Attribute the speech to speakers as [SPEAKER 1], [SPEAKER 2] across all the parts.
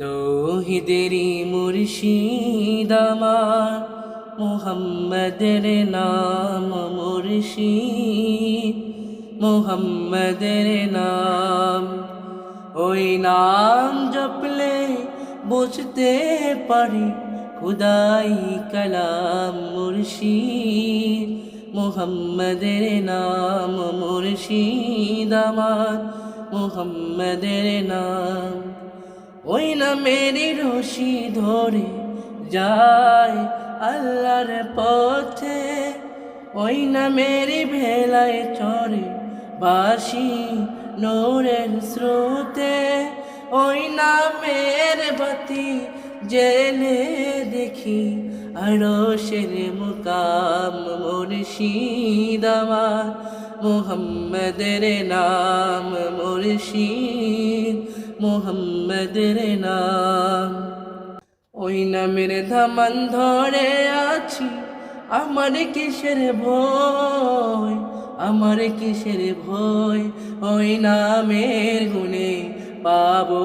[SPEAKER 1] তৌহিদেরি মুর্শিদ আমার, মোহাম্মদের নাম মুর্শিদ, মোহাম্মদের নাম। ওই নাম জপলে বুঝতে পারি খুদাই কালাম মুর্শিদ, মোহাম্মদের নাম মুর্শিদ আমার, মোহাম্মদের নাম। ওই না মেরি রশি ধরে যায় আল্লাহর পথে। ওই না মেরি ভেলায় চড়ে বাসি নোরের স্রোতে। ওই না মের বাতি জেলে দেখি আরও শের মুকাম মুর্শিদ মোহাম্মদের নাম মুর্শিদ। মোহাম্মদের নাম। ওই নামের ধামান ধরে আছি, আমার কিসের ভয়, আমার কিসের ভয়? ওই নামের গুণে পাবো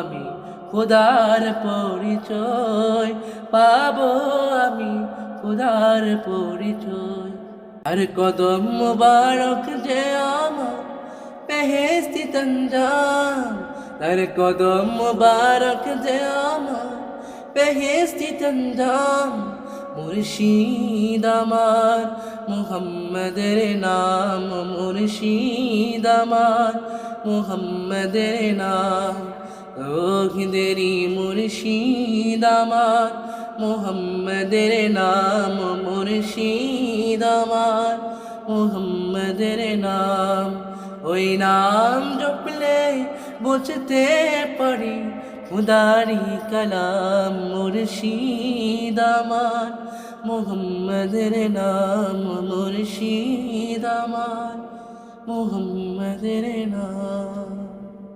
[SPEAKER 1] আমি খোদার পরিচয়, পাবো আমি খোদার পরিচয়। আর কদম মুবারক যে আমার পেহেস্তি তঞ্জাম তার কদম মুবারক যে আমার পেহেস্তি তঞ্জাম মুর্শিদ আমার, মুহাম্মদের নাম, মুর্শিদ আমার, মুহাম্মদের নাম রোহিদেরি মুর্শিদ আমার, মুহাম্মদের নাম, মুর্শিদ আমার, মুহাম্মদের নাম, ওই নাম জপলে বুঝতে পারি উদারি কালাম মুর্শিদ আমার মোহাম্মদের নাম মুর্শিদ আমার মোহাম্মদের নাম